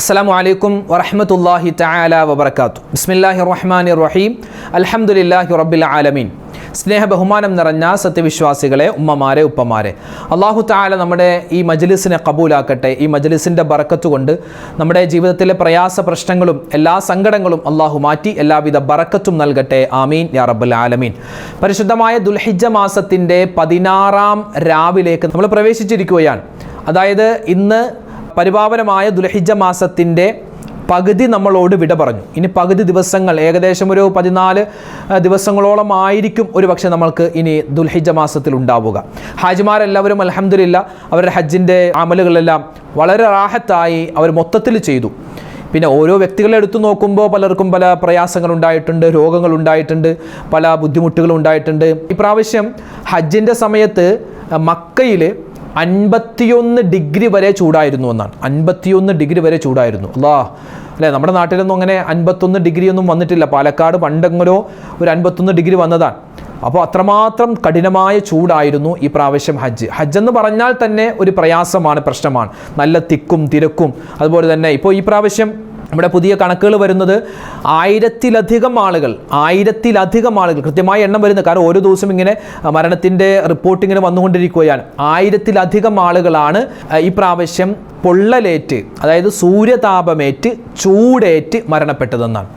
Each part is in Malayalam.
അസ്സലാമു അലൈക്കും വറഹ്മത്തുള്ളാഹി തആല വബർക്കാത്തു ബിസ്മില്ലാഹി റഹ്മാനി റഹീം അൽഹംദുലില്ലാഹി റബ്ബിൽ ആലമീൻ. സ്നേഹ ബഹുമാനം നിറഞ്ഞ സത്യവിശ്വാസികളെ ഉമ്മമാരെ ഉപ്പമാരെ. അള്ളാഹു താല നമ്മുടെ ഈ മജ്ലിസിനെ കബൂലാക്കട്ടെ ഈ മജ്ലിസിന്റെ കൊണ്ട് നമ്മുടെ ജീവിതത്തിലെ പ്രയാസ പ്രശ്നങ്ങളും എല്ലാ സങ്കടങ്ങളും അള്ളാഹു മാറ്റി എല്ലാവിധ ബറക്കത്തും നൽകട്ടെ. ആമീൻ. യാ റബ്ബുൽ ആലമീൻ. പരിശുദ്ധമായ ദുൽഹിജ മാസത്തിന്റെ പതിനാറാം രാവിലേക്ക് നമ്മൾ പ്രവേശിച്ചിരിക്കുകയാണ്. അതായത് ഇന്ന് പരിപാവനമായ ദുലഹിജ മാസത്തിന്റെ പകുതി നമ്മളോട് വിട പറഞ്ഞു. ഇനി പകുതി ദിവസങ്ങൾ ഏകദേശം ഒരു പതിനാല് ദിവസങ്ങളോളം ആയിരിക്കും ഒരു പക്ഷേ നമ്മൾക്ക് ഇനി ദുൽഹിജ മാസത്തിൽ ഉണ്ടാവുക. ഹാജിമാരെല്ലാവരും അലഹമില്ല അവരുടെ ഹജ്ജിന്റെ അമലുകളെല്ലാം വളരെ റാഹത്തായി അവർ മൊത്തത്തിൽ ചെയ്തു. പിന്നെ ഓരോ വ്യക്തികളെ എടുത്തു നോക്കുമ്പോൾ പലർക്കും പല പ്രയാസങ്ങൾ ഉണ്ടായിട്ടുണ്ട് രോഗങ്ങൾ ഉണ്ടായിട്ടുണ്ട് പല ബുദ്ധിമുട്ടുകൾ ഉണ്ടായിട്ടുണ്ട്. ഇപ്രാവശ്യം ഹജ്ജിന്റെ സമയത്ത് മക്കയിൽ അൻപത്തിയൊന്ന് ഡിഗ്രി വരെ ചൂടായിരുന്നു എന്നാണ്. അൻപത്തിയൊന്ന് ഡിഗ്രി വരെ ചൂടായിരുന്നു. അല്ലാ അല്ലേ നമ്മുടെ നാട്ടിലൊന്നും അങ്ങനെ അൻപത്തൊന്ന് ഡിഗ്രി ഒന്നും വന്നിട്ടില്ല. പാലക്കാട് പണ്ടെങ്ങനോ ഒരു അൻപത്തൊന്ന് ഡിഗ്രി വന്നതാണ്. അപ്പോൾ അത്രമാത്രം കഠിനമായ ചൂടായിരുന്നു ഈ പ്രാവശ്യം ഹജ്ജ്. ഹജ്ജ് എന്ന് പറഞ്ഞാൽ തന്നെ ഒരു പ്രയാസമാണ് പ്രശ്നമാണ്. നല്ല തിക്കും തിരക്കും. അതുപോലെ തന്നെ ഇപ്പോൾ ഈ പ്രാവശ്യം നമ്മുടെ പുതിയ കണക്കുകൾ വരുന്നത് ആയിരത്തിലധികം ആളുകൾ ആയിരത്തിലധികം ആളുകൾ കൃത്യമായ എണ്ണം വരുന്നത് കാരണം ഓരോ ദിവസം ഇങ്ങനെ മരണത്തിന്റെ റിപ്പോർട്ട് ഇങ്ങനെ വന്നുകൊണ്ടിരിക്കുകയാണ്. ആയിരത്തിലധികം ആളുകളാണ് ഈ പ്രാവശ്യം പൊള്ളലേറ്റ് അതായത് സൂര്യതാപമേറ്റ് ചൂടേറ്റ് മരണപ്പെട്ടതെന്നാണ്.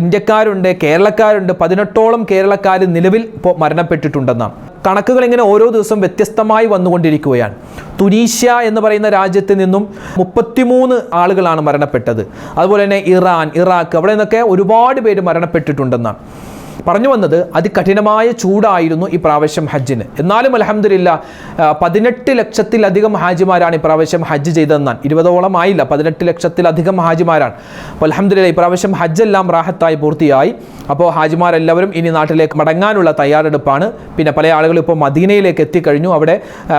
ഇന്ത്യക്കാരുണ്ട് കേരളക്കാരുണ്ട്. പതിനെട്ടോളം കേരളക്കാർ നിലവിൽ ഇപ്പോൾ മരണപ്പെട്ടിട്ടുണ്ടെന്നാണ് കണക്കുകൾ ഇങ്ങനെ ഓരോ ദിവസം വ്യത്യസ്തമായി വന്നുകൊണ്ടിരിക്കുകയാണ്. തുനീഷ്യ എന്ന് പറയുന്ന രാജ്യത്ത് നിന്നും മുപ്പത്തിമൂന്ന് ആളുകളാണ് മരണപ്പെട്ടത്. അതുപോലെ തന്നെ ഇറാൻ ഇറാഖ് അവിടെ നിന്നൊക്കെ ഒരുപാട് പേര് മരണപ്പെട്ടിട്ടുണ്ടെന്നാണ് പറഞ്ഞു വന്നത് അതികഠിനമായ ചൂടായിരുന്നു ഈ പ്രാവശ്യം ഹജ്ജിന്. എന്നാലും അലഹമില്ല പതിനെട്ട് ലക്ഷത്തിലധികം ഹാജിമാരാണ് ഈ പ്രാവശ്യം ഹജ്ജ് ചെയ്തതെന്നാണ്. ഇരുപതോളം ആയില്ല പതിനെട്ട് ലക്ഷത്തിലധികം ഹാജിമാരാണ്. അപ്പോൾ അലഹമില്ല ഈ പ്രാവശ്യം ഹജ്ജെല്ലാം റാഹത്തായി പൂർത്തിയായി. അപ്പോൾ ഹാജിമാരെല്ലാവരും ഇനി നാട്ടിലേക്ക് മടങ്ങാനുള്ള തയ്യാറെടുപ്പാണ്. പിന്നെ പല ആളുകളും ഇപ്പോൾ മദീനയിലേക്ക് എത്തിക്കഴിഞ്ഞു. അവിടെ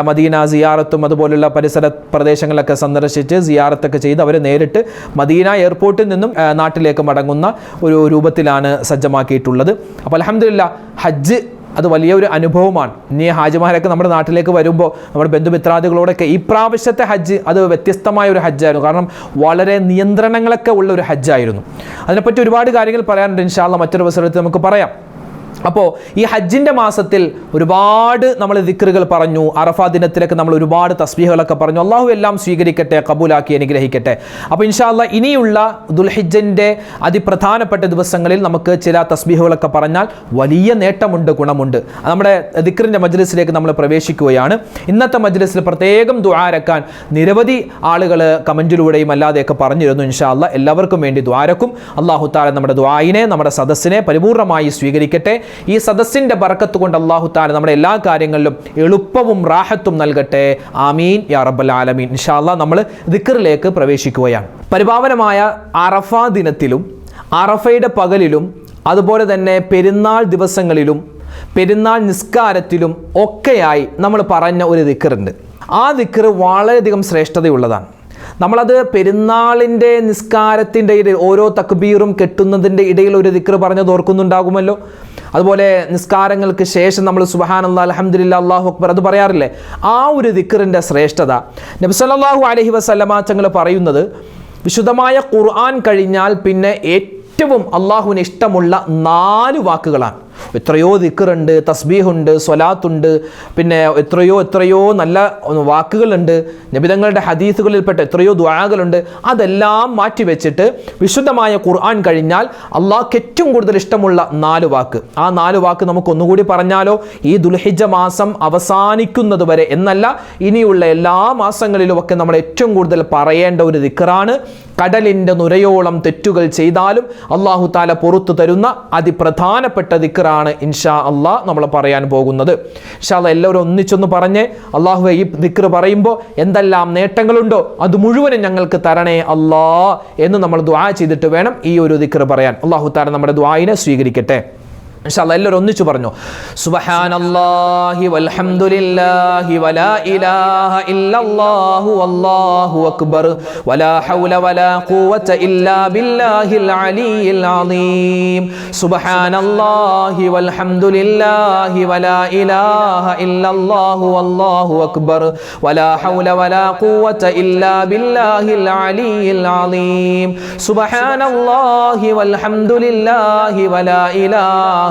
മദീന സിയാറത്തും അതുപോലുള്ള പരിസര പ്രദേശങ്ങളൊക്കെ സന്ദർശിച്ച് സിയാറത്തൊക്കെ ചെയ്ത് അവർ നേരിട്ട് മദീന എയർപോർട്ടിൽ നിന്നും നാട്ടിലേക്ക് മടങ്ങുന്ന ഒരു രൂപത്തിലാണ് സജ്ജമാക്കിയിട്ടുള്ളത്. അപ്പോൾ അലഹമില്ല ഹജ്ജ് അത് വലിയൊരു അനുഭവമാണ്. ഇനി ഹാജിമാരൊക്കെ നമ്മുടെ നാട്ടിലേക്ക് വരുമ്പോൾ നമ്മുടെ ബന്ധുമിത്രാദികളോടൊക്കെ ഈ പ്രാവശ്യത്തെ ഹജ്ജ് അത് വ്യത്യസ്തമായ ഒരു ഹജ്ജായിരുന്നു. കാരണം വളരെ നിയന്ത്രണങ്ങളൊക്കെ ഉള്ള ഒരു ഹജ്ജായിരുന്നു. അതിനെപ്പറ്റി ഒരുപാട് കാര്യങ്ങൾ പറയാനുണ്ട്. ഇൻഷാല്ല മറ്റൊരു അവസരത്തിൽ നമുക്ക് പറയാം. അപ്പോൾ ഈ ഹജ്ജിന്റെ മാസത്തിൽ ഒരുപാട് നമ്മൾ ദിക്റുകൾ പറഞ്ഞു അറഫാ ദിനത്തിലൊക്കെ നമ്മൾ ഒരുപാട് തസ്ബീഹുകളൊക്കെ പറഞ്ഞു. അള്ളാഹു എല്ലാം സ്വീകരിക്കട്ടെ കബൂലാക്കി അനുഗ്രഹിക്കട്ടെ. അപ്പോൾ ഇൻഷാല്ല ഇനിയുള്ള ദുൽഹിജ്ജന്റെ അതിപ്രധാനപ്പെട്ട ദിവസങ്ങളിൽ നമുക്ക് ചില തസ്ബീഹുകളൊക്കെ പറഞ്ഞാൽ വലിയ നേട്ടമുണ്ട് ഗുണമുണ്ട്. നമ്മുടെ ദിക്റിന്റെ മജ്ലിസിലേക്ക് നമ്മൾ പ്രവേശിക്കുകയാണ്. ഇന്നത്തെ മജ്ലിസിൽ പ്രത്യേകം ദ്വാരക്കാൻ നിരവധി ആളുകൾ കമന്റിലൂടെയും അല്ലാതെയൊക്കെ പറഞ്ഞിരുന്നു. ഇൻഷാല്ല എല്ലാവർക്കും വേണ്ടി ദ്വാരക്കും അള്ളാഹു താല നമ്മുടെ ദ്വായിനെ നമ്മുടെ സദസ്സിനെ പരിപൂർണമായി സ്വീകരിക്കട്ടെ. ഈ സദസ്സിന്റെ ബർക്കത്ത് കൊണ്ട് അള്ളാഹു താല നമ്മുടെ എല്ലാ കാര്യങ്ങളിലും എളുപ്പവും റാഹത്തും നൽകട്ടെ. ആമീൻ. യാ റബ്ബൽ ആലമീൻ. ഇൻഷാല്ല നമ്മൾ ദിക്കറിലേക്ക് പ്രവേശിക്കുകയാണ്. പരിപാവനമായ അറഫ ദിനത്തിലും അറഫയുടെ പകലിലും അതുപോലെ തന്നെ പെരുന്നാൾ ദിവസങ്ങളിലും പെരുന്നാൾ നിസ്കാരത്തിലും ഒക്കെയായി നമ്മൾ പറഞ്ഞ ഒരു ദിക്കറുണ്ട് ആ ദിക്കർ വളരെയധികം ശ്രേഷ്ഠതയുള്ളതാണ്. നമ്മളത് പെരുന്നാളിന്റെ നിസ്കാരത്തിന്റെ ഇടയിൽ ഓരോ തക്ബീറും കെട്ടുന്നതിന്റെ ഇടയിൽ ഒരു ദിക്ർ പറഞ്ഞത് ഓർക്കുന്നുണ്ടാകുമല്ലോ? അതുപോലെ നിസ്കാരങ്ങൾക്ക് ശേഷം നമ്മൾ സുബഹാനല്ലാ അലഹമ്മദില്ല അള്ളാഹു അക്ബർ അത് പറയാറില്ലേ? ആ ഒരു ദിക്റിന്റെ ശ്രേഷ്ഠത. നബ്സല്ലാഹു അലഹി വസല്ലമ തങ്ങൾ പറയുന്നത് വിശുദ്ധമായ ഖുർആൻ കഴിഞ്ഞാൽ പിന്നെ ഏറ്റവും അള്ളാഹുവിന് ഇഷ്ടമുള്ള നാല് വാക്കുകളാണ്. എത്രയോ ദിക്കറുണ്ട് തസ്ബീഹുണ്ട് സ്വലാത്തുണ്ട് പിന്നെ എത്രയോ എത്രയോ നല്ല വാക്കുകളുണ്ട് നബിതങ്ങളുടെ ഹദീസുകളിൽപ്പെട്ട എത്രയോ ദ്വാകളുണ്ട് അതെല്ലാം മാറ്റിവെച്ചിട്ട് വിശുദ്ധമായ ഖുർആൻ കഴിഞ്ഞാൽ അള്ളാഹ്ക്ക് ഏറ്റവും കൂടുതൽ ഇഷ്ടമുള്ള നാല് വാക്ക്. ആ നാല് വാക്ക് നമുക്ക് ഒന്നുകൂടി പറഞ്ഞാലോ? ഈ ദുൽഹിജ മാസം അവസാനിക്കുന്നത് വരെ എന്നല്ല ഇനിയുള്ള എല്ലാ മാസങ്ങളിലുമൊക്കെ നമ്മൾ ഏറ്റവും കൂടുതൽ പറയേണ്ട ഒരു ദിക്കറാണ് കടലിന്റെ നുരയോളം തെറ്റുകൾ ചെയ്താലും അള്ളാഹു താല പുറത്തു തരുന്ന അതിപ്രധാനപ്പെട്ട ദിക്കറാണ് ഇൻഷാ അള്ളാഹ് നമ്മൾ പറയാൻ പോകുന്നത്. ഇൻഷാ അള്ളാ എല്ലാവരും ഒന്നിച്ചൊന്ന് പറഞ്ഞ് അള്ളാഹു ഈ ദിക്കർ പറയുമ്പോൾ എന്തെല്ലാം നേട്ടങ്ങളുണ്ടോ അത് മുഴുവനും ഞങ്ങൾക്ക് തരണേ അല്ലാ എന്ന് നമ്മൾ ദ്വാ ചെയ്തിട്ട് വേണം ഈ ഒരു ദിക്കർ പറയാൻ. അള്ളാഹു താല നമ്മുടെ ദ്വായിനെ സ്വീകരിക്കട്ടെ. ഇൻഷാല്ല എല്ലാവരും ഒന്നിച്ചു പറഞ്ഞു. സുബ്ഹാനല്ലാഹി വൽഹംദുലില്ലാഹി വലാ ഇലാഹ ഇല്ലല്ലാഹു വല്ലാഹു അക്ബർ. വലാ ഹൗല വലാ ഖുവത ഇല്ലാ ബില്ലാഹിൽ അലിയിൽ അലീം സുബ്ഹാനല്ലാഹി വൽഹംദുലില്ലാഹി വലാ ഇലാഹ ഇല്ലല്ലാഹു വല്ലാഹു അക്ബർ. വലാ ഹൗല വലാ ഖുവത ഇല്ലാ ബില്ലാഹിൽ അലിയിൽ അലീം സുബ്ഹാനല്ലാഹി വൽഹംദുലില്ലാഹി വലാ ഇലാഹ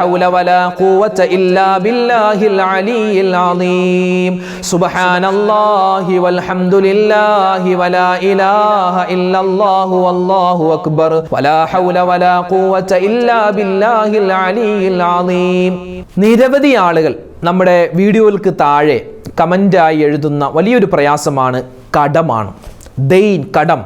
ഹൗല വലാ ഖുവത ഇല്ലാ ബില്ലാഹിൽ അലിയിൽ അലീം സുബ്ഹാനല്ലാഹി വൽഹംദുലില്ലാഹി വലാ ഇലാഹ ഇല്ലല്ലാഹു വല്ലാഹു അക്ബർ. വലാ ഹൗല വലാ ഖുവത ഇല്ലാ ബില്ലാഹിൽ അലിയിൽ അലീം നിരവധി ആളുകൾ നമ്മുടെ വീഡിയോകൾക്ക് താഴെ കമന്റായി എഴുതുന്ന വലിയൊരു പ്രയാസമാണ് കടമാണ്. ദൈൻ കടം.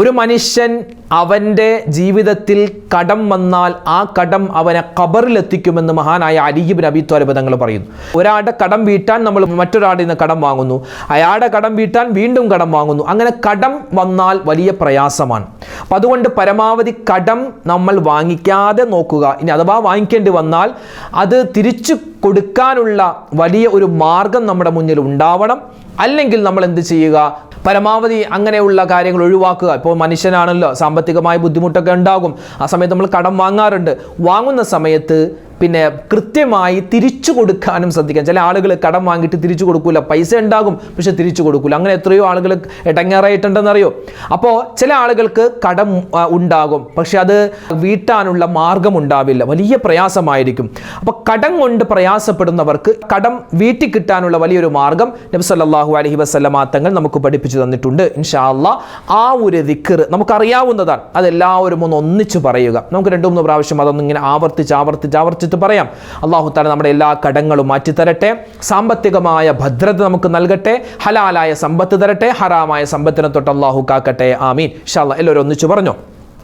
ഒരു മനുഷ്യൻ അവന്റെ ജീവിതത്തിൽ കടം വന്നാൽ ആ കടം അവനെ കബറിലെത്തിക്കുമെന്ന് മഹാനായ അലിഹിബിൻ അബി ത്വലബ് തങ്ങൾ പറയുന്നു. ഒരാളുടെ കടം വീട്ടാൻ നമ്മൾ മറ്റൊരാളുടെ നിന്ന് കടം വാങ്ങുന്നു. അയാളുടെ കടം വീട്ടാൻ വീണ്ടും കടം വാങ്ങുന്നു. അങ്ങനെ കടം വന്നാൽ വലിയ പ്രയാസമാണ്. അപ്പം അതുകൊണ്ട് പരമാവധി കടം നമ്മൾ വാങ്ങിക്കാതെ നോക്കുക. ഇനി അഥവാ വാങ്ങിക്കേണ്ടി വന്നാൽ അത് തിരിച്ചു കൊടുക്കാനുള്ള വലിയ ഒരു മാർഗം നമ്മുടെ മുന്നിൽ ഉണ്ടാവണം. അല്ലെങ്കിൽ നമ്മൾ എന്ത് ചെയ്യുക? പരമാവധി അങ്ങനെയുള്ള കാര്യങ്ങൾ ഒഴിവാക്കുക. ഇപ്പോൾ മനുഷ്യനാണല്ലോ സാമ്പത്തികമായ ബുദ്ധിമുട്ടൊക്കെ ഉണ്ടാകും. ആ സമയത്ത് നമ്മൾ കടം വാങ്ങാറുണ്ട്. വാങ്ങുന്ന സമയത്ത് പിന്നെ കൃത്യമായി തിരിച്ചു കൊടുക്കാനും ശ്രദ്ധിക്കാം ചില ആളുകൾ കടം വാങ്ങിയിട്ട് തിരിച്ചു കൊടുക്കൂല. പൈസ ഉണ്ടാകും പക്ഷെ തിരിച്ചു കൊടുക്കൂല. അങ്ങനെ എത്രയോ ആളുകൾ ഇടങ്ങേറായിട്ടുണ്ടെന്നറിയോ? അപ്പോൾ ചില ആളുകൾക്ക് കടം ഉണ്ടാകും പക്ഷെ അത് വീട്ടാനുള്ള മാർഗം ഉണ്ടാവില്ല. വലിയ പ്രയാസമായിരിക്കും. അപ്പോൾ കടം കൊണ്ട് പ്രയാസപ്പെടുന്നവർക്ക് കടം വീട്ടി കിട്ടാനുള്ള വലിയൊരു മാർഗം നബി സല്ലല്ലാഹു അലൈഹി വസല്ലമ തങ്ങൾ നമുക്ക് പഠിപ്പിച്ചു തന്നിട്ടുണ്ട്. ഇൻഷാല്ല ആ ഒരു ദിക്കർ നമുക്കറിയാവുന്നതാണ്. അതെല്ലാവരും ഒന്ന് ഒന്നിച്ചു പറയുക. നമുക്ക് രണ്ടു മൂന്ന് പ്രാവശ്യം അതൊന്നും ഇങ്ങനെ ആവർത്തിച്ച് ആവർത്തിച്ച് ആവർത്തിച്ച് പറയാം. അള്ളാഹു താല നമ്മുടെ എല്ലാ കടങ്ങളും മാറ്റിത്തരട്ടെ. സാമ്പത്തികമായ ഭദ്രത നമുക്ക് നൽകട്ടെ. ഹലാലായ സമ്പത്ത് തരട്ടെ. ഹറാമായ സമ്പത്തിനെ തൊട്ട് അള്ളാഹു കാക്കട്ടെ. ആമീൻ. അല്ലാ എല്ലാവരും ഒന്നിച്ചു പറഞ്ഞു?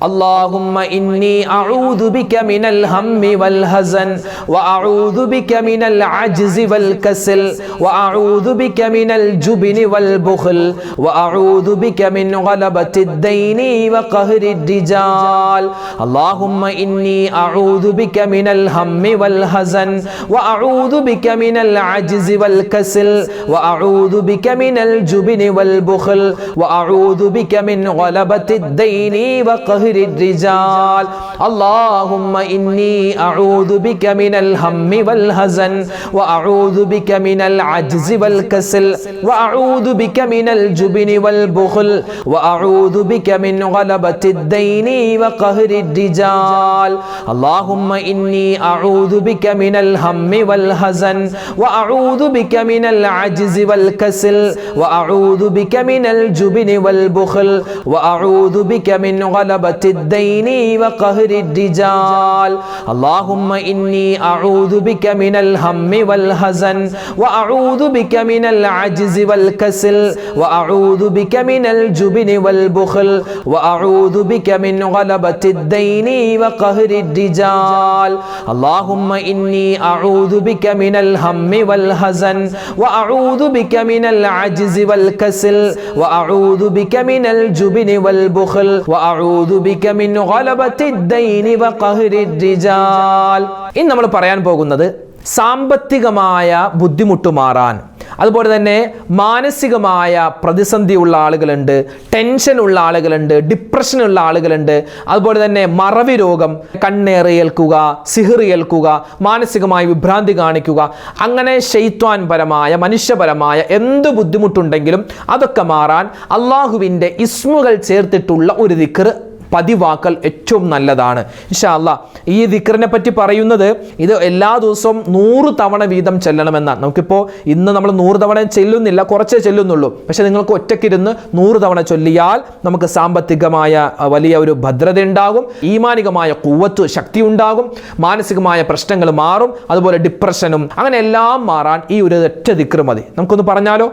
اللهم إني أعوذ بك من الهم والهزن وأعوذ بك من العجز والكسل وأعوذ بك من الجبن والبخل وأعوذ بك من غلبة الدين وقهر الرجال. اللهم إني أعوذ بك من الهم والهزن وأعوذ بك من العجز والكسل وأعوذ بك من الجبن والبخل وأعوذ بك من غلبة الدين وقهر الرجال. اللهم إني أعوذ بك من الهم والهزن وأعوذ بك من العجز والكسل وأعوذ بك من الجبن والبخل وأعوذ بك من غلبة الدين وقهر الرجال. اللهم إني أعوذ بك من الهم والهزن وأعوذ بك من العجز والكسل وأعوذ بك من الجبن والبخل وأعوذ بك من غلبة الدين وقهر الرجال. اللهم إني أعوذ بك من الهم والهزن وأعوذ بك من العجز والكسل وأعوذ بك من الجبن والبخل وأعوذ بك من غلبة الدين وقهر الرجال. اللهم إني أعوذ بك من الهم والهزن وأعوذ بك من العجز والكسل وأعوذ بك من الجبن والبخل وأعوذ بك ഇനി നമ്മൾ പറയാൻ പോകുന്നത് സാമ്പത്തികമായ ബുദ്ധിമുട്ട് മാറാൻ അതുപോലെ തന്നെ മാനസികമായ പ്രതിസന്ധിയുള്ള ആളുകളുണ്ട് ടെൻഷൻ ഉള്ള ആളുകളുണ്ട് ഡിപ്രഷൻ ഉള്ള ആളുകളുണ്ട്. അതുപോലെ തന്നെ മറവി രോഗം കണ്ണേറിയേൽക്കുക സിഹറിയേൽക്കുക മാനസികമായി വിഭ്രാന്തി കാണിക്കുക അങ്ങനെ ശൈത്വാൻപരമായ മനുഷ്യപരമായ എന്ത് ബുദ്ധിമുട്ടുണ്ടെങ്കിലും അതൊക്കെ മാറാൻ അള്ളാഹുവിന്റെ ഇസ്മുകൾ ചേർത്തിട്ടുള്ള ഒരു ദിക്കർ പതിവാക്കൽ ഏറ്റവും നല്ലതാണ്. ഇൻഷാല്ല ഈ ദിക്കറിനെ പറ്റി പറയുന്നത് ഇത് എല്ലാ ദിവസവും നൂറ് തവണ വീതം ചെല്ലണമെന്നാണ്. നമുക്കിപ്പോൾ ഇന്ന് നമ്മൾ നൂറ് തവണ ചെല്ലുന്നില്ല കുറച്ചേ ചെല്ലുന്നുള്ളൂ. പക്ഷേ നിങ്ങൾക്ക് ഒറ്റക്കിരുന്ന് നൂറ് തവണ ചൊല്ലിയാൽ നമുക്ക് സാമ്പത്തികമായ വലിയ ഒരു ഭദ്രത ഉണ്ടാകും ഈമാനികമായ കൂവത്ത് ശക്തി ഉണ്ടാകും മാനസികമായ പ്രശ്നങ്ങൾ മാറും അതുപോലെ ഡിപ്രഷനും അങ്ങനെ എല്ലാം മാറാൻ ഈ ഒരു ഒറ്റ ദിക്റ് മതി. നമുക്കൊന്ന് പറഞ്ഞാലോ?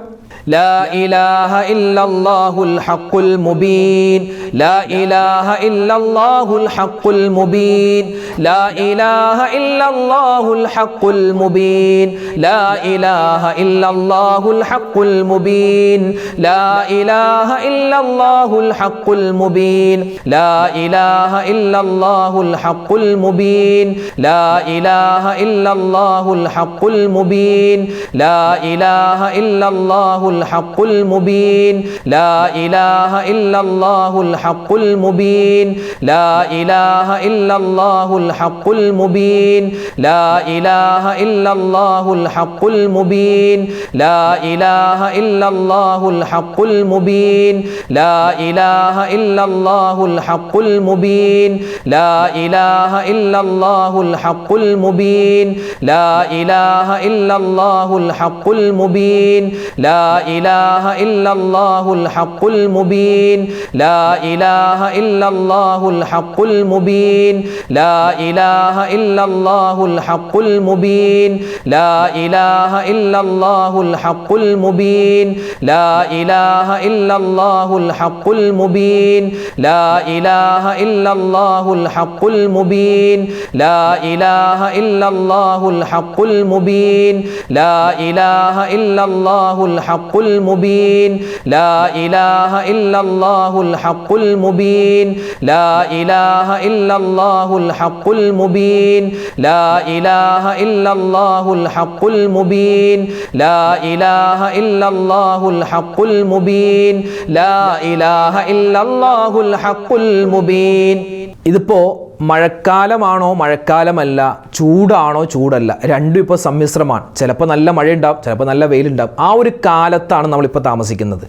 لا إله إلا الله الحق المبين. لا إله إلا الله الحق المبين. لا إله إلا الله الحق المبين. لا إله إلا الله الحق المبين. لا إله إلا الله الحق المبين. لا إله إلا الله الحق المبين. لا إله إلا الله الحق المبين. لا إله إلا الله الحق المبين. لا إله إلا الله الحق المبين. لا إله إلا الله الحق المبين. لا إله إلا الله الحق المبين. لا إله إلا الله الحق المبين. لا إله إلا الله الحق المبين. لا إله إلا الله الحق المبين. لا إله إلا الله الحق المبين. لا إله إلا الله الحق المبين. لا إله إلا الله الحق المبين. لا إله إلا الله الحق المبين. لا إله إلا الله الحق المبين. لا إله إلا الله الحق المبين. لا إله إلا الله الحق المبين. لا إله إلا الله الحق المبين. لا إله إلا الله الحق ഹഖുൽ മുബീൻ. ലാ ഇലാഹ ഇല്ലല്ലാഹുൽ ഹഖുൽ മുബീൻ. ലാ ഇലാഹ ഇല്ലല്ലാഹുൽ ഹഖുൽ മുബീൻ. ലാ ഇലാഹ ഇല്ലല്ലാഹുൽ ഹഖുൽ മുബീൻ. ലാ ഇലാഹ ഇല്ലല്ലാഹുൽ ഹഖുൽ മുബീൻ. ലാ ഇലാഹ ഇല്ലല്ലാഹുൽ ഹഖുൽ മുബീൻ. ഇതിപ്പോ മഴക്കാലമാണോ മഴക്കാലമല്ല ചൂടാണോ ചൂടല്ല. രണ്ടും ഇപ്പോൾ സമ്മിശ്രമാണ്. ചിലപ്പോൾ നല്ല മഴയുണ്ടാവും ചിലപ്പോൾ നല്ല വെയിലുണ്ടാവും. ആ ഒരു കാലത്താണ് നമ്മളിപ്പോൾ താമസിക്കുന്നത്.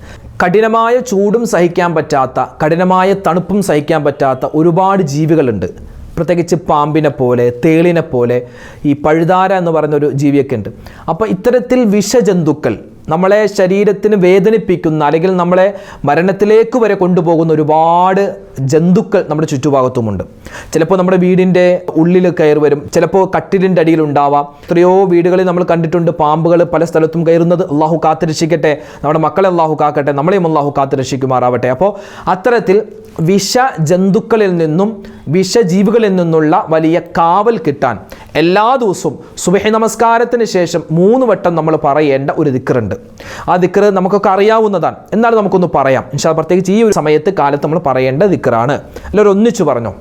കഠിനമായ ചൂടും സഹിക്കാൻ പറ്റാത്ത കഠിനമായ തണുപ്പും സഹിക്കാൻ പറ്റാത്ത ഒരുപാട് ജീവികളുണ്ട്. പ്രത്യേകിച്ച് പാമ്പിനെ പോലെ തേളിനെ പോലെ ഈ പഴുതാര എന്ന് പറയുന്ന ഒരു ജീവിയൊക്കെ ഉണ്ട്. അപ്പോൾ ഇത്തരത്തിൽ വിഷജന്തുക്കൾ നമ്മളെ ശരീരത്തിന് വേദനിപ്പിക്കുന്ന അല്ലെങ്കിൽ നമ്മളെ മരണത്തിലേക്ക് വരെ കൊണ്ടുപോകുന്ന ഒരുപാട് ജന്തുക്കൾ നമ്മുടെ ചുറ്റുഭാഗത്തുമുണ്ട്. ചിലപ്പോൾ നമ്മുടെ വീടിന്റെ ഉള്ളിൽ കയറി വരും. ചിലപ്പോൾ കട്ടിലിന്റെ അടിയിൽ ഉണ്ടാവാം. എത്രയോ വീടുകളിൽ നമ്മൾ കണ്ടിട്ടുണ്ട് പാമ്പുകൾ പല സ്ഥലത്തും കയറുന്നത്. അള്ളാഹു കാത്തുരക്ഷിക്കട്ടെ. നമ്മുടെ മക്കളെ അള്ളാഹു കാക്കട്ടെ. നമ്മളെയും അള്ളാഹു കാത്തുരക്ഷിക്കുമാറാവട്ടെ. അപ്പോൾ അത്തരത്തിൽ വിഷ ജന്തുക്കളിൽ നിന്നും വിഷജീവികളിൽ നിന്നുള്ള വലിയ കാവൽ കിട്ടാൻ എല്ലാ ദിവസവും സുബഹി നമസ്കാരത്തിന് ശേഷം മൂന്ന് വട്ടം നമ്മൾ പറയേണ്ട ഒരു ദിക്കറുണ്ട് ആ ദിക്കർ നമുക്കൊക്കെ അറിയാവുന്നതാണ്. എന്നാലും നമുക്കൊന്ന് പറയാം. ഇൻഷാ പ്രത്യേകിച്ച് ഈ ഒരു സമയത്ത് കാലത്ത് നമ്മൾ പറയേണ്ട ദിക്കറാണ് എല്ലാവരും ഒന്നിച്ചു പറഞ്ഞു.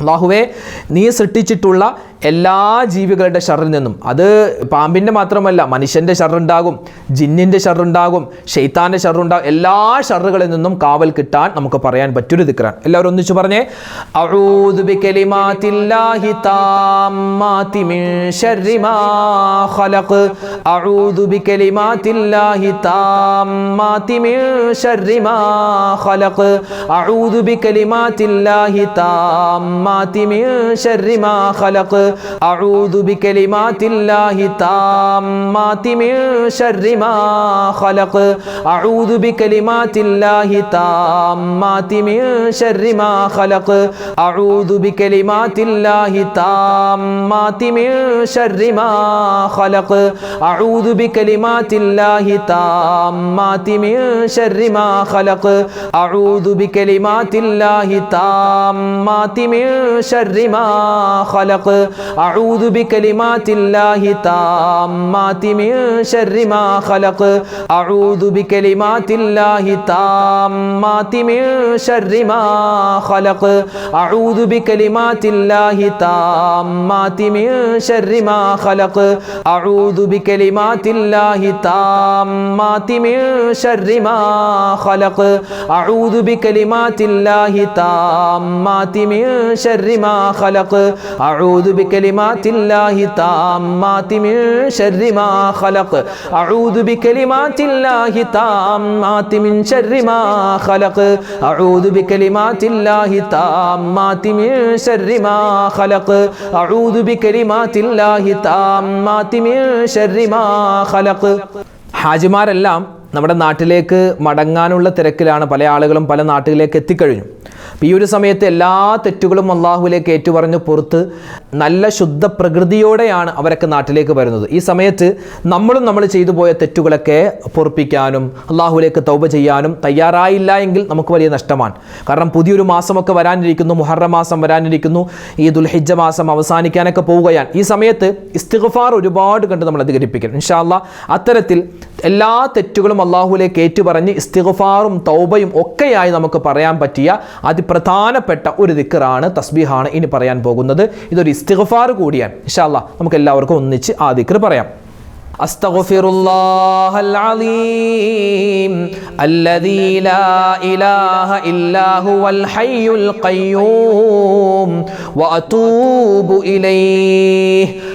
അള്ളാഹുവെ നീ സൃഷ്ടിച്ചിട്ടുള്ള എല്ലാ ജീവികളുടെ ഷറിൽ നിന്നും. അത് പാമ്പിന്റെ മാത്രമല്ല മനുഷ്യന്റെ ഷറുണ്ടാകും ജിന്നിന്റെ ഷറുണ്ടാകും ഷെയ്ത്താന്റെ ഷറുണ്ടാകും എല്ലാ ഷറുകളിൽ നിന്നും കാവൽ കിട്ടാൻ നമുക്ക് പറയാൻ പറ്റൊരു ദിക്റാണ്. എല്ലാവരും ഒന്നിച്ചു പറഞ്ഞേ. അഊദു ബികലിമാത്തില്ലാഹി താമ്മാതി മിൻ ശർരി മാ ഖലഖ്. അഊദു ബികലിമാതില്ലാഹി താമ്മാതി മിൻ ശർരി മാ ഖലഖ്. അഊദു ബികലിമാതില്ലാഹി താമ്മാതി മിൻ ശർരി മാ ഖലഖ്. അഊദു ബികലിമാതില്ലാഹി താമ്മാതി മിൻ ശർരി മാ ഖലഖ്. അഊദു ബികലിമാതില്ലാഹി താമ്മാതി മിൻ ശർരി മാ ഖലഖ്. അഊദു ബികലിമാതില്ലാഹി താമ്മാതി മിൻ ശർരി മാ ഖലഖ്. അഊദു ബികലിമാത്തില്ലാഹി താമ്മാതി മിൻ ശർരി മാ ഖലഖ് അഊദു ബികലിമാത്തില്ലാഹി താമ്മാതി മിൻ ശർരി മാ ഖലഖ് അഊദു ബികലിമാത്തില്ലാഹി താമ്മാതി മിൻ ശർരി മാ ഖലഖ് അഊദു ബികലിമാത്തില്ലാഹി താമ്മാതി മിൻ ശർരി മാ ഖലഖ് അഊദു ബികലിമാത്തില്ലാഹി താമ്മാതി മിൻ ശർരി മാ ഖലഖ് അഊദു بكلمات الله تامات من شر ما خلق أعوذ بكلمات الله تامات من شر ما خلق أعوذ بكلمات الله تامات من شر ما خلق أعوذ بكلمات الله تامات من شر ما خلق ഹാജിമാരെല്ലാം നമ്മുടെ നാട്ടിലേക്ക് മടങ്ങാനുള്ള തിരക്കിലാണ് പല ആളുകളും പല നാട്ടിലേക്ക് എത്തിക്കഴിഞ്ഞു. അപ്പോൾ ഈ ഒരു സമയത്ത് എല്ലാ തെറ്റുകളും അള്ളാഹുവിലേക്ക് ഏറ്റുപറഞ്ഞ് പുറത്ത് നല്ല ശുദ്ധ പ്രകൃതിയോടെയാണ് അവരൊക്കെ നാട്ടിലേക്ക് വരുന്നത്. ഈ സമയത്ത് നമ്മളും നമ്മൾ ചെയ്തു പോയ തെറ്റുകളൊക്കെ പൊറപ്പിക്കാനും അള്ളാഹുവിലേക്ക് തൗബ ചെയ്യാനും തയ്യാറായില്ല എങ്കിൽ നമുക്ക് വലിയ നഷ്ടമാണ്. കാരണം പുതിയൊരു മാസമൊക്കെ വരാനിരിക്കുന്നു മുഹറ മാസം വരാനിരിക്കുന്നു ഈ ദുൽഹിജ മാസം അവസാനിക്കാനൊക്കെ പോവുകയാണ്. ഈ സമയത്ത് ഇസ്തിഗഫാർ ഒരുപാട് കണ്ട് നമ്മൾ അധികരിപ്പിക്കണം ഇൻഷാല്ല അത്തരത്തിൽ എല്ലാ തെറ്റുകളും അള്ളാഹുലേക്ക് ഏറ്റുപറഞ്ഞ് ഇസ്തിഗ്ഫാറും തൗബയും ഒക്കെയായി നമുക്ക് പറയാൻ പറ്റിയ അതിപ്രധാനപ്പെട്ട ഒരു ദിക്കറാണ് തസ്ബീഹാണ് ഇനി പറയാൻ പോകുന്നത് ഇതൊരു ഇസ്തിഗ്ഫാർ കൂടിയാണ് ഇൻഷാല്ല നമുക്ക് എല്ലാവർക്കും ഒന്നിച്ച് ആ ദിക്കർ പറയാം أستغفر الله العظيم الذي لا إله إلا هو الحي القيوم وأتوب إليه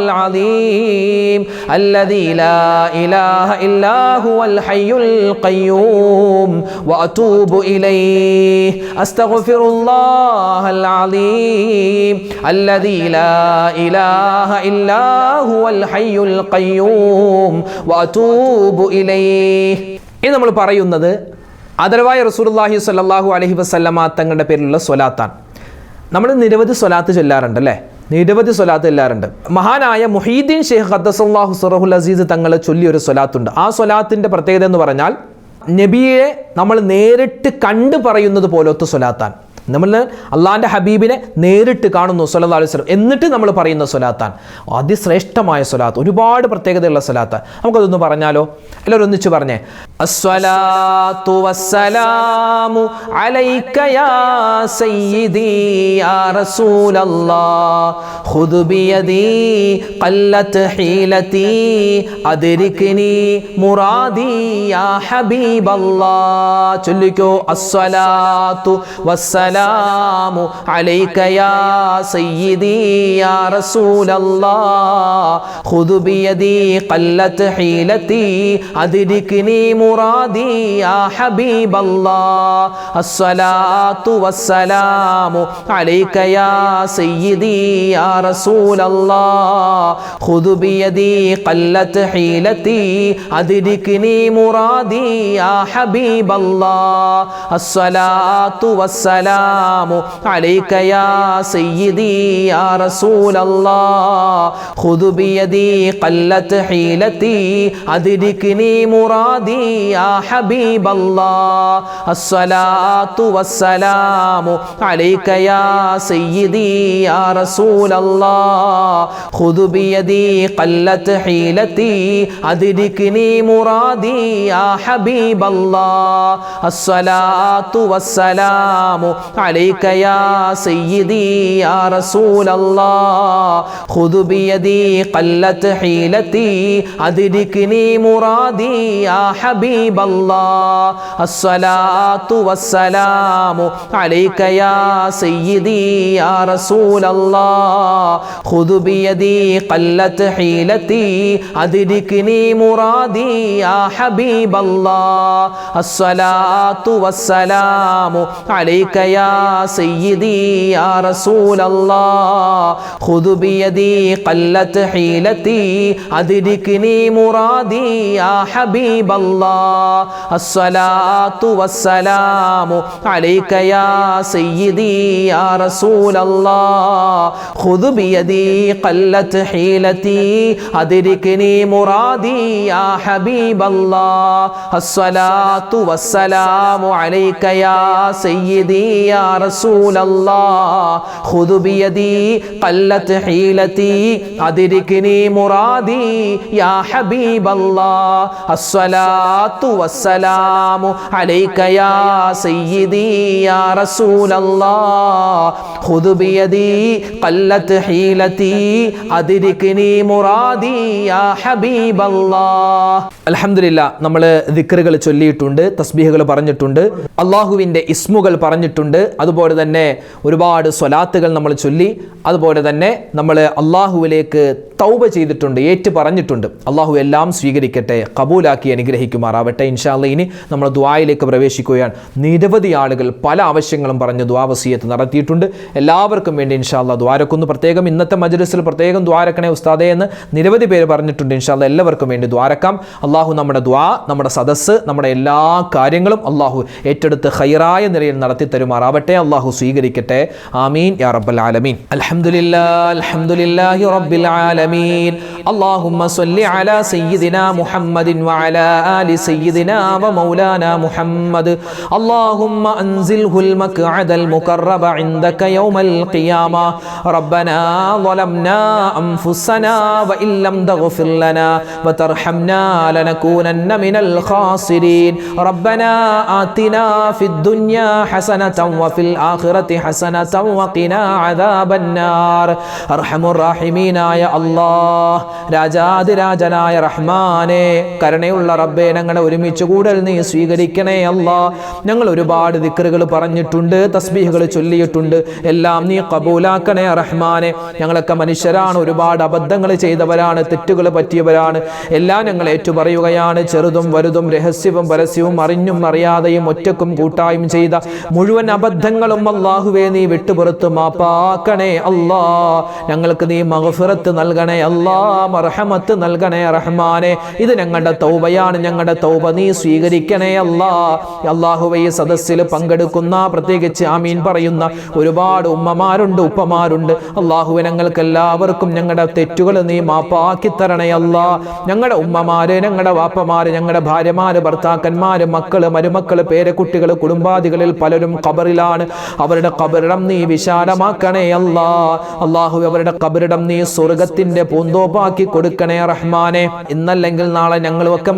العظيم الذي لا إله إلا هو الحي القيوم وأتوب إليه أستغفر الله العظيم الذي لا إله إلا هو الحي القيوم وأتوب إليه ഇനി നമ്മൾ പറയുന്നത് അതരവായ റസൂലുള്ളാഹി സ്വല്ലല്ലാഹു അലൈഹി വസല്ലമ തങ്ങളുടെ പേരിലുള്ള സ്വലാത്താണ് നമ്മൾ നിരവധി സ്വലാത്ത് ചൊല്ലാറുണ്ട് അല്ലേ നിരവധി സ്വലാത്ത് എല്ലാവരുണ്ട്. മഹാനായ മുഹീദ്ദീൻ ഷെയ്ഖ് ഖദ്ദസല്ലാഹു സുറഹുൽ അസീസ് തങ്ങളെ ചൊല്ലിയൊരു സ്വലാത്തുണ്ട്. ആ സ്വലാത്തിന്റെ പ്രത്യേകത എന്ന് പറഞ്ഞാൽ നബിയെ നമ്മൾ നേരിട്ട് കണ്ടു പറയുന്നത് പോലത്തെ സ്വലാത്താൻ നമ്മൾ അള്ളാഹിന്റെ ഹബീബിനെ നേരിട്ട് കാണുന്നു സല്ലല്ലാഹു അലൈഹി സ്വലം എന്നിട്ട് നമ്മൾ പറയുന്ന സ്വലാത്താൻ അതിശ്രേഷ്ഠമായ സ്വലാത്ത് ഒരുപാട് പ്രത്യേകതയുള്ള സ്വലാത്ത് നമുക്കതൊന്ന് പറഞ്ഞാലോ? എല്ലാവരും ഒന്നിച്ച് പറഞ്ഞേ. الصلاة والسلام عليك يا سيدي يا رسول الله خذ بيدي قلت حيلتي أدركني مرادي يا حبيب الله تلكو الصلاة والسلام عليك يا سيدي يا رسول الله خذ بيدي قلت حيلتي أدركني مرادي يا حبيب الله الصلاة والسلام عليك يا سيدي يا رسول الله خذ بيدي قلت حيلتي أدركني مرادي يا حبيب الله الصلاة والسلام عليك يا سيدي يا رسول الله خذ بيدي قلت حيلتي أدركني مرادي യാ ഹബീബല്ലാഹ് അസ്സലാത്തു വസ്സലാമു അലൈക യാ സയ്യിദി യാ റസൂലല്ലാഹ് ഖുദ് ബിയദി ഖല്ലത് ഹീലതി അദ്രിക്നി മുറാദി യാ ഹബീബല്ലാഹ് അസ്സലാത്തു വസ്സലാമു അലൈക യാ സയ്യിദി യാ റസൂലല്ലാഹ് ഖുദ് ബിയദി ഖല്ലത് ഹീലതി അദ്രിക്നി മുറാദി യാ ഹബീബ് حبيب الله. الصلاة والسلام عليك يا سيدي يا رسول الله. خذ بيدي قلت حيلتي أدركني مرادي يا حبيب الله. الصلاة والسلام عليك يا سيدي يا رسول الله. خذ بيدي قلت حيلتي أدركني مرادي يا حبيب الله. അസ്സലാത്തു വസ്സലാമു അലൈക യാ സയ്യിദി യാ റസൂലല്ലാഹ്. ഖുദ് ബിയദി ഖല്ലത് ഹീലതി അദ്രിക്നി മുറാദി യാ ഹബീബല്ലാഹ്. അസ്സലാത്തു വസ്സലാമു അലൈക യാ സയ്യിദി യാ റസൂലല്ലാഹ്. ഖുദ് ബിയദി ഖല്ലത് ഹീലതി അദ്രിക്നി മുറാദി യാ ഹബീബല്ലാഹ്. അസ്സലാ സ്വലാത്തു വസ്സലാമു അലൈക്കയാ സയ്യിദി യാ റസൂലല്ലാ ഖുദ് ബിയദി ഖല്ലത് ഹീലതി അദ്രിക്നി മുറാദി യാ ഹബീബല്ലാ അൽഹംദുലില്ലാ നമ്മൾ ദിക്റുകൾ ചൊല്ലിയിട്ടുണ്ട് തസ്ബീഹുകൾ പറഞ്ഞിട്ടുണ്ട് അള്ളാഹുവിന്റെ ഇസ്മുകൾ പറഞ്ഞിട്ടുണ്ട് അതുപോലെ തന്നെ ഒരുപാട് സ്വലാത്തുകൾ നമ്മൾ ചൊല്ലി അതുപോലെ തന്നെ നമ്മൾ അള്ളാഹുവിലേക്ക് തൗബ ചെയ്തിട്ടുണ്ട് ഏറ്റു പറഞ്ഞിട്ടുണ്ട് അള്ളാഹു എല്ലാം സ്വീകരിക്കട്ടെ കബൂലാക്കി അനുഗ്രഹിക്കുമാർ മാറാവട്ടെ. ഇൻഷാല്ല ഇനി നമ്മൾ ദ്വായിലേക്ക് പ്രവേശിക്കുകയാണ്. നിരവധി ആളുകൾ പല ആവശ്യങ്ങളും പറഞ്ഞ് ദ്വാവസീയത്ത് നടത്തിയിട്ടുണ്ട്. എല്ലാവർക്കും വേണ്ടി ഇൻഷാല്ല ദ്വാരക്കുന്നു പ്രത്യേകം ഇന്നത്തെ മജ്ലിസിൽ പ്രത്യേകം ദ്വാരക്കണേ ഉസ്താദെ എന്ന് നിരവധി പേര് പറഞ്ഞിട്ടുണ്ട്. ഇൻഷാല്ല എല്ലാവർക്കും വേണ്ടി ദ്വാരക്കാം അള്ളാഹു നമ്മുടെ ദ്വാ നമ്മുടെ സദസ്സ് നമ്മുടെ എല്ലാ കാര്യങ്ങളും അള്ളാഹു ഏറ്റെടുത്ത് ഹൈറായ നിലയിൽ നടത്തി തരുമാറാവട്ടെ. അള്ളാഹു സ്വീകരിക്കട്ടെ. ആമീൻ. യാ റബ്ബൽ ആലമീൻ. അൽഹംദുലില്ലാ അൽഹംദുലില്ലാഹി റബ്ബിൽ ആലമീൻ. അല്ലാഹുമ്മ അലാ സയ്യിദിനാ മുഹമ്മദിൻ ആലി سيدنا ومولانا محمد اللهم أنزله المقعد المقرب عندك يوم القيامة ربنا ظلمنا أنفسنا وإن لم تغفر لنا وترحمنا لنكونن من الخاسرين ربنا آتنا في الدنيا حسنة وفي الآخرة حسنة وقنا عذاب النار أرحم الراحمين يا الله രാജാതിരാജനായ റഹ്മാനെ കരുണയുള്ള റബ്ബെ ഞങ്ങളെ ഒരുമിച്ച് കൂടൽ നീ സ്വീകരിക്കണേ അല്ല. ഞങ്ങൾ ഒരുപാട് ദിക്കറുകൾ പറഞ്ഞിട്ടുണ്ട് തസ്ബീഹുകൾ ചൊല്ലിയിട്ടുണ്ട്. എല്ലാം നീ കബൂലാക്കണേ റഹ്മാനെ. ഞങ്ങളൊക്കെ മനുഷ്യരാണ് ഒരുപാട് അബദ്ധങ്ങൾ ചെയ്തവരാണ് തെറ്റുകൾ പറ്റിയവരാണ്. എല്ലാം ഞങ്ങൾ ഏറ്റുപറയുകയാണ് ചെറുതും വലുതും രഹസ്യവും പരസ്യവും അറിഞ്ഞും അറിയാതെയും ഒറ്റക്കും കൂട്ടായും ചെയ്ത മുഴുവൻ അബദ്ധങ്ങളും അള്ളാഹുവേ നീ വിട്ടുപുറത്ത് മാപ്പാക്കണേ അല്ലാ. ഞങ്ങൾക്ക് നീ മഹഫിറത്ത് നൽകണേ അല്ലാ മർഹമത്ത് നൽകണേ റഹ്മാനെ. ഇത് ഞങ്ങളുടെ തൗബയാണ് ഞങ്ങളുടെ തൗബ നീ സ്വീകരിക്കണേ അല്ലാ. അള്ളാഹുവെ സദസ്സിൽ പങ്കെടുക്കുന്ന പ്രത്യേകിച്ച് ആമീൻ പറയുന്ന ഒരുപാട് ഉമ്മമാരുണ്ട് ഉപ്പമാരുണ്ട്. അള്ളാഹു ഞങ്ങൾക്ക് എല്ലാവർക്കും ഞങ്ങളുടെ തെറ്റുകൾ നീ മാപ്പാക്കി തരണേ അല്ലാ. ഞങ്ങളുടെ ഉമ്മമാര് ഞങ്ങളുടെ വാപ്പമാര് ഞങ്ങളുടെ ഭാര്യമാര് ഭർത്താക്കന്മാര് മക്കൾ മരുമക്കൾ പേരക്കുട്ടികൾ കുടുംബാദികളിൽ പലരും ഖബറിലാണ്. അവരുടെ ഖബറിടം നീ വിശാലമാക്കണേ അല്ലാ. അള്ളാഹു അവരുടെ ഖബറിടം നീ സ്വർഗത്തിന്റെ പൂന്തോപ്പാക്കി കൊടുക്കണേ റഹ്മാനെ. ഇന്നല്ലെങ്കിൽ നാളെ ഞങ്ങളുമൊക്കെ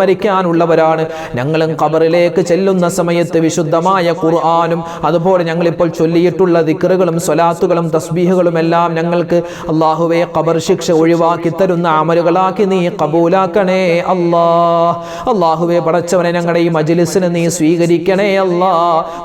മരിക്കാനുള്ളവരാണ് ഞങ്ങളും ഖബറിലേക്ക് ചെല്ലുന്ന സമയത്ത് വിശുദ്ധമായ ഖുർആാനും അതുപോലെ ഞങ്ങളിപ്പോൾ ചൊല്ലിയിട്ടുള്ള ദിക്കറുകളും സ്വലാത്തുകളും തസ്ബീഹുകളും എല്ലാം ഞങ്ങൾക്ക് അള്ളാഹുവെ ഖബർ ശിക്ഷ ഒഴിവാക്കി തരുന്ന അമലുകളാക്കി നീ കബൂലാക്കണേ അല്ലാ. അള്ളാഹുവെ പടച്ചവനെ ഞങ്ങളുടെ ഈ മജ്ലിസിനെ നീ സ്വീകരിക്കണേ അല്ലാ.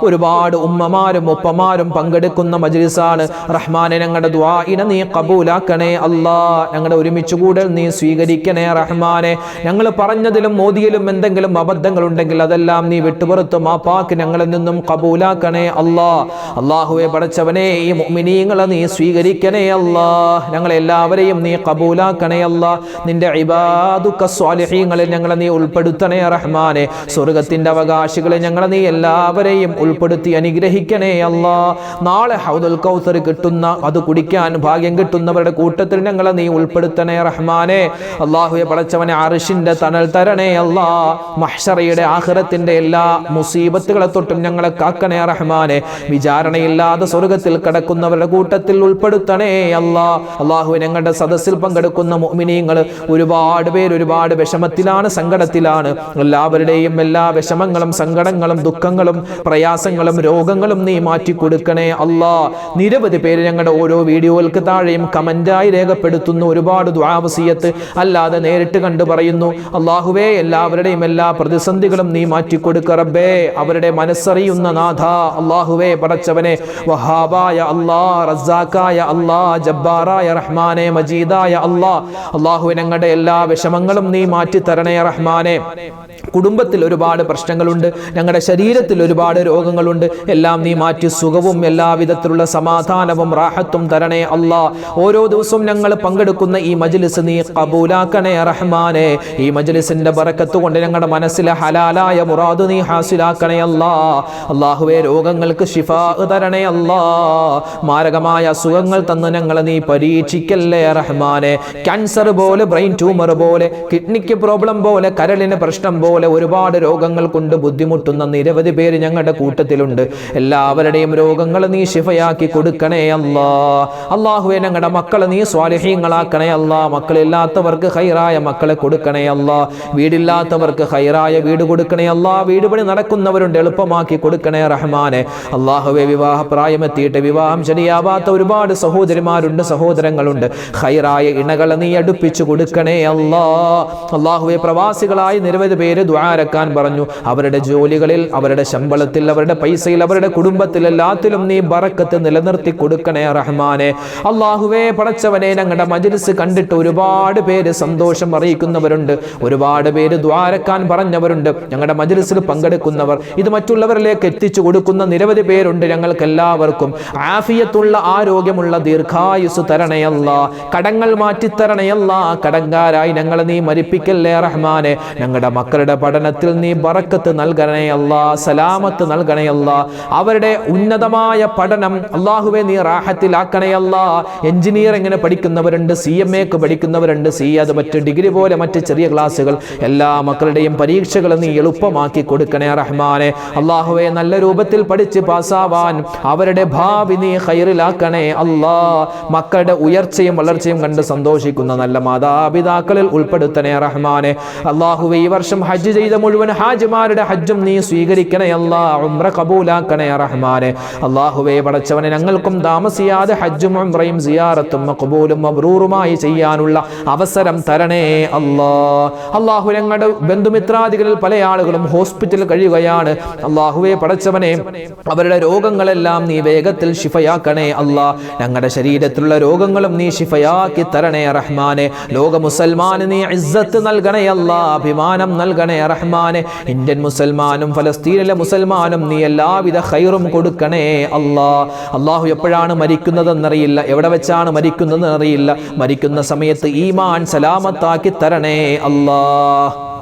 ഒരുപാട് ഉമ്മമാരും ഉപ്പമാരും പങ്കെടുക്കുന്ന മജ്ലിസാണ്. റഹ്മാനെ ഞങ്ങളുടെ ദ്വാഇനെ നീ കബൂലാക്കണേ അല്ലാ. ഞങ്ങളുടെ ഒരുമിച്ച് കൂടൽ നീ സ്വീകരിക്കണേ റഹ്മാനെ. ഞങ്ങൾ പറഞ്ഞതിലും മോദിയിലും എന്തെങ്കിലും അബദ്ധങ്ങൾ ഉണ്ടെങ്കിൽ അതെല്ലാം നീ വിട്ടുപുറത്തും. ആ പാക്ക് ഞങ്ങളിൽ നിന്നും കബൂലാക്കണേ അല്ലാ. അള്ളാഹുവെ പടച്ചവനെ ഈ മുഅ്മിനീങ്ങളെ നീ സ്വീകരിക്കണേ അല്ലാ. ഞങ്ങളെല്ലാവരെയും നീ കബൂലാക്കണേ അല്ലാ. നിന്റെ ഇബാദുക്ക സ്വാലിഹീങ്ങളിൽ ഞങ്ങളെ നീ ഉൾപ്പെടുത്തണേ റഹ്മാനെ. സ്വർഗത്തിന്റെ അവകാശികളെ ഞങ്ങളെ നീ എല്ലാവരെയും ഉൾപ്പെടുത്തി അനുഗ്രഹിക്കണേ അല്ലാ. നാളെ ഹൗദുൽ കൗസർ കിട്ടുന്ന അത് കുടിക്കാൻ ഭാഗ്യം കിട്ടുന്നവരുടെ കൂട്ടത്തിൽ ഞങ്ങളെ നീ ഉൾപ്പെടുത്തണേ റഹ്മാനെ. അള്ളാഹുയെ പടച്ചവനെ അറിഷിന്റെ തണൽ തരണേ അല്ലാ. മഹ്ഷറയുടെ ആഹ്റത്തിന്റെ എല്ലാ മുസീബത്തുകളെ തൊട്ടും ഞങ്ങളെ കാക്കണേ റഹ്മാനെ. വിചാരണയില്ലാതെ സ്വർഗത്തിൽ കടക്കുന്നവരുടെ കൂട്ടത്തിൽ ഉൾപ്പെടുത്തണേ അല്ലാ. അള്ളാഹു ഞങ്ങളുടെ സദസ്സിൽ പങ്കെടുക്കുന്ന മോമിനിയങ്ങൾ ഒരുപാട് പേര് ഒരുപാട് വിഷമത്തിലാണ് സങ്കടത്തിലാണ്. എല്ലാവരുടെയും എല്ലാ വിഷമങ്ങളും സങ്കടങ്ങളും ദുഃഖങ്ങളും പ്രയാസങ്ങളും രോഗങ്ങളും നീ മാറ്റി കൊടുക്കണേ അല്ലാ. നിരവധി പേര് ഞങ്ങളുടെ ഓരോ വീഡിയോകൾക്ക് താഴെയും കമന്റായി രേഖപ്പെടുത്തുന്നു. ഒരുപാട് ദ്വാവസീയത്ത് അല്ലാതെ നേരിട്ട് കണ്ടു പറയുന്നു. അള്ളാഹുവേ എല്ലാവരുടെയും എല്ലാ പ്രതിസന്ധികളും നീ മാറ്റിക്കൊടുക്ക റബ്ബേ. അവരുടെ മനസ്സറിയുന്ന നാഥ അള്ളാഹുവേ പടച്ചവനെ. വഹാബായ അല്ലാ റസാക്കായ അല്ലാ ജബ്ബാറായ റഹ്മാനെ മജീദായ അല്ലാ ഞങ്ങളുടെ എല്ലാ വിഷമങ്ങളും നീ മാറ്റി തരണേ റഹ്മാനെ. കുടുംബത്തിൽ ഒരുപാട് പ്രശ്നങ്ങളുണ്ട്. ഞങ്ങളുടെ ശരീരത്തിൽ ഒരുപാട് രോഗങ്ങളുണ്ട്. എല്ലാം നീ മാറ്റി സുഖവും എല്ലാവിധത്തിലുള്ള സമാധാനവും റാഹത്തും തരണേ അല്ലാ ഓരോ ദിവസവും ഞങ്ങൾ പങ്കെടുക്കുന്ന ഈ മജ്ലിസ് നീ കബൂലാക്കണേ റഹ്മാനെ. ഈ മജ്ലിസിന്റെ ബറക്കത്ത് കൊണ്ട് ഞങ്ങളുടെ മനസ്സിലെ ഹലാലായ മുറാദ് നീ ഹാസിലാക്കണേ അല്ലാ. അള്ളാഹുവെ രോഗങ്ങൾക്ക് ഷിഫാ തരണേ അല്ലാ. മാരകമായ അസുഖങ്ങൾ തന്ന് ഞങ്ങളെ നീ പരീക്ഷിക്കല്ലേ റഹ്മാനെ. ക്യാൻസർ പോലെ ബ്രെയിൻ ട്യൂമർ പോലെ കിഡ്നിക്ക് പ്രോബ്ലം പോലെ കരളിന് പ്രശ്നം പോലെ ഒരുപാട് രോഗങ്ങൾ കൊണ്ട് ബുദ്ധിമുട്ടുന്ന നിരവധി പേര് ഞങ്ങളുടെ കൂട്ടത്തിലുണ്ട്. എല്ലാവരുടെയും രോഗങ്ങൾ നീ ശിഫയാക്കി കൊടുക്കണേ അല്ലാ. അള്ളാഹുവെ ഞങ്ങളുടെ മക്കളെ നീ സ്വാലിഹീങ്ങളാക്കണേ അല്ലാ. മക്കളില്ലാത്തവർക്ക് ഹൈറായ മക്കളെ കൊടുക്കണേ അല്ലാ. വീടില്ലാത്തവർക്ക് ഹൈറായ വീട് കൊടുക്കണേ അല്ലാ വീട് പണി നടക്കുന്നവരുണ്ട് എളുപ്പമാക്കി കൊടുക്കണേ റഹ്മാനെ. അള്ളാഹുവെ വിവാഹ പ്രായമെത്തിയിട്ട് വിവാഹം ശരിയാവാത്ത ഒരുപാട് സഹോദരിമാരുണ്ട് സഹോദരങ്ങളുണ്ട്. ഹൈറായ ഇണകളെ നീ അടുപ്പിച്ചു കൊടുക്കണേ അല്ലാ. അള്ളാഹുവെ പ്രവാസികളായി നിരവധി പേര് ദ്വാരക്കാൻ പറഞ്ഞു. അവരുടെ ജോലികളിൽ അവരുടെ ശമ്പളത്തിൽ അവരുടെ പൈസയിൽ അവരുടെ കുടുംബത്തിൽ എല്ലാത്തിലും നീ ബറക്കത്ത് നിലനിർത്തി കൊടുക്കണേ റഹ്മാനെ. അള്ളാഹുവേ പടച്ചവനെ ഞങ്ങളുടെ മജ്ലിസ് കണ്ടിട്ട് ഒരുപാട് പേര് സന്തോഷം അറിയിക്കുന്നവരുണ്ട്. ഒരുപാട് പേര് ദ്വാരക്കാൻ പറഞ്ഞവരുണ്ട്. ഞങ്ങളുടെ മജ്ലിസിൽ പങ്കെടുക്കുന്നവർ. ഇത് മറ്റുള്ളവരിലേക്ക് എത്തിച്ചു കൊടുക്കുന്ന നിരവധി പേരുണ്ട് ഞങ്ങൾക്ക് എല്ലാവർക്കും ആഫിയത്തുള്ള ആരോഗ്യമുള്ള ദീർഘായുസ് തരണയല്ല കടങ്ങൾ മാറ്റിത്തരണയല്ല കടങ്കാരായി ഞങ്ങളെ നീ മരിപ്പിക്കല്ലേ റഹ്മാനെ. ഞങ്ങളുടെ മക്കളുടെ പഠനത്തിൽ നീ ബറക്കത്ത് നൽകണയല്ല സലാമത്ത് നൽകണയല്ല അവരുടെ ഉന്നതമായ പഠനം അള്ളാഹുവെ നീ റാഹത്തിലാക്കണയല്ല എഞ്ചിനീയറിങ്ങിന് പഠിക്കുന്നവരുണ്ട്? സി എം എക്ക് പഠിക്കുന്നവരുണ്ട്. സി അത് മറ്റ് ഡിഗ്രി പോലെ മറ്റ് ചെറിയ ക്ലാസ്സുകൾ. എല്ലാ മക്കളുടെയും പരീക്ഷകൾ നീ എളുപ്പമാക്കി കൊടുക്കണേ റഹ്മാനെ. അള്ളാഹുവെ നല്ല രൂപത്തിൽ പഠിച്ച് പാസാവാൻ അവരുടെ ഭാവി നീ ഹൈറിലാക്കണേ അള്ളാ മക്കളുടെ ഉയർച്ചയും വളർച്ചയും കണ്ട് സന്തോഷിക്കുന്ന നല്ല മാതാപിതാക്കളിൽ ഉൾപ്പെടുത്തണേ റഹ്മാനെ. അള്ളാഹുവെ ഈ വർഷം ഹജ്ജ് ചെയ്ത മുഴുവൻ ഹാജിമാരുടെ ഹജ്ജും നീ സ്വീകരിക്കണേ. അല്ലാ ഉംറ കബൂലാക്കണേ റഹ്മാനെ. അള്ളാഹുവെ പടച്ചവനെ ഞങ്ങൾക്കും താമസിയാതെ ഹജ്ജും ഉംറയും സിയാറത്തും മക്ബൂലും മബ്രൂറുമായി ചെയ്യാനുള്ള അവസരം തരണേ. അല്ലാ അള്ളാഹു ഞങ്ങളുടെ ബന്ധുമിത്രാദികളിൽ പല ആളുകളും ഹോസ്പിറ്റലിൽ കഴിയുകയാണ്. അള്ളാഹുവെ പടച്ചവനെ അവരുടെ രോഗങ്ങളെല്ലാം നീ വേഗത്തിൽ ഷിഫയാക്കണേ അല്ലാ. ഞങ്ങളുടെ ശരീരത്തിലുള്ള രോഗങ്ങളും നീ ഷിഫയാക്കി തരണേ റഹ്മാനെ. ലോക മുസൽമാന് നീ ഇസ്സത്ത് നൽകണേ അല്ലാ അഭിമാനം നൽകണേ റഹ്മാനെ. ഇന്ത്യൻ മുസൽമാനും ഫലസ്തീനിലെ മുസൽമാനും നീ എല്ലാവിധ ഖൈറും കൊടുക്കണേ അല്ലാ. അള്ളാഹു എപ്പോഴാണ് മരിക്കുന്നതെന്നറിയില്ല എവിടെ വെച്ചാണ് മരിക്കുന്നതെന്നറിയില്ല. മരിക്കുന്ന സമയത്ത് ഈമാൻ സലാമത്താക്കി തരണേ അല്ലാ.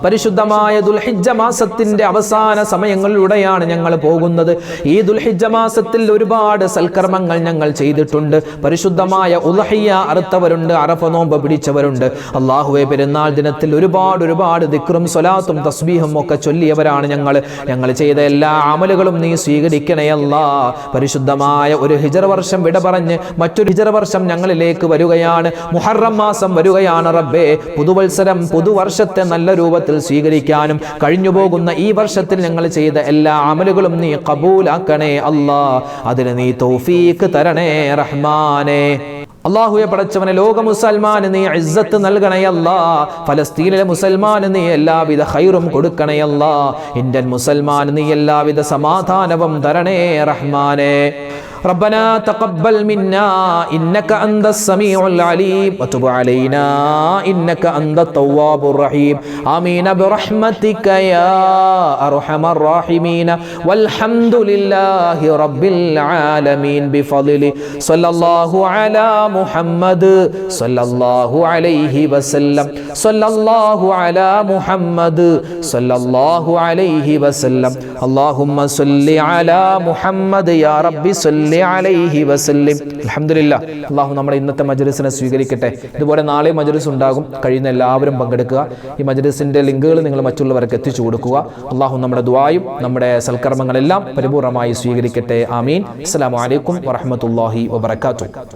പരിശുദ്ധമായ ദുൽഹിജ്ജ മാസത്തിന്റെ അവസാന സമയങ്ങളിലൂടെയാണ് ഞങ്ങൾ പോകുന്നത്. ഈ ദുൽഹിജ്ജ മാസത്തിൽ ഒരുപാട് സൽക്കർമ്മങ്ങൾ ഞങ്ങൾ ചെയ്തിട്ടുണ്ട്. പരിശുദ്ധമായ ഉലഹിയ അറുത്തവരുണ്ട് അറഫ നോമ്പ് പിടിച്ചവരുണ്ട്. അള്ളാഹുവെ പെരുന്നാൾ ദിനത്തിൽ ഒരുപാട് ഒരുപാട് ദിക്റും സ്വലാത്തും തസ്ബീഹും ഒക്കെ ചൊല്ലിയവരാണ് ഞങ്ങൾ. ഞങ്ങൾ ചെയ്ത എല്ലാ അമലുകളും നീ സ്വീകരിക്കണയല്ല പരിശുദ്ധമായ ഒരു ഹിജർ വർഷം വിട പറഞ്ഞ് മറ്റൊരു ഹിജർ വർഷം ഞങ്ങളിലേക്ക് വരികയാണ്. മുഹറം മാസം വരികയാണ് റബ്ബേ. പുതുവത്സരം പുതുവർഷത്തെ നല്ല രൂപത്തിൽ സ്വീകരിക്കാനും കഴിഞ്ഞു പോകുന്ന ഈ വർഷത്തിൽ ഞങ്ങൾ ചെയ്ത എല്ലാ അമലുകളും നീ കബൂലാക്കണേ അല്ലാ. അതിന് നീ തൗഫീക്ക് തരണേ റഹ്മാനെ. അള്ളാഹുയെ പടച്ചവനെ ലോക മുസൽമാന് നീ ഇസ്സത്ത് നൽകണയല്ല ഫലസ്തീനിലെ മുസൽമാന് നീ എല്ലാവിധ ഹൈറും കൊടുക്കണയല്ല ഇന്ത്യൻ മുസൽമാന് നീ എല്ലാവിധ സമാധാനവും തരണേ റഹ്മാനെ. ربنا تقبل منا إنك أنت السميع العليم وتب علينا إنك أنت التواب الرحيم آمين برحمتك يا أرحم الراحمين والحمد لله رب العالمين بفضل صلى الله على محمد صلى الله عليه وسلم صلى الله على محمد صلى الله عليه وسلم اللهم صل على محمد يا رب صل അലൈഹി അള്ളാഹു നമ്മുടെ ഇന്നത്തെ മജലിസിനെ സ്വീകരിക്കട്ടെ. ഇതുപോലെ നാളെ മജ്ലിസ് ഉണ്ടാകും. കഴിയുന്ന എല്ലാവരും പങ്കെടുക്കുക. ഈ മജ്ലിസിന്റെ ലിങ്കുകൾ നിങ്ങൾ മറ്റുള്ളവർക്ക് എത്തിച്ചു കൊടുക്കുക. അള്ളാഹു നമ്മുടെ ദ്വായും നമ്മുടെ സൽക്കർമ്മങ്ങളെല്ലാം പരിപൂർണമായി സ്വീകരിക്കട്ടെ. ആമീൻ. അസ്സലാമു വലൈക്കും വറഹ്മത്തുള്ളാഹി വബറകാതുഹു.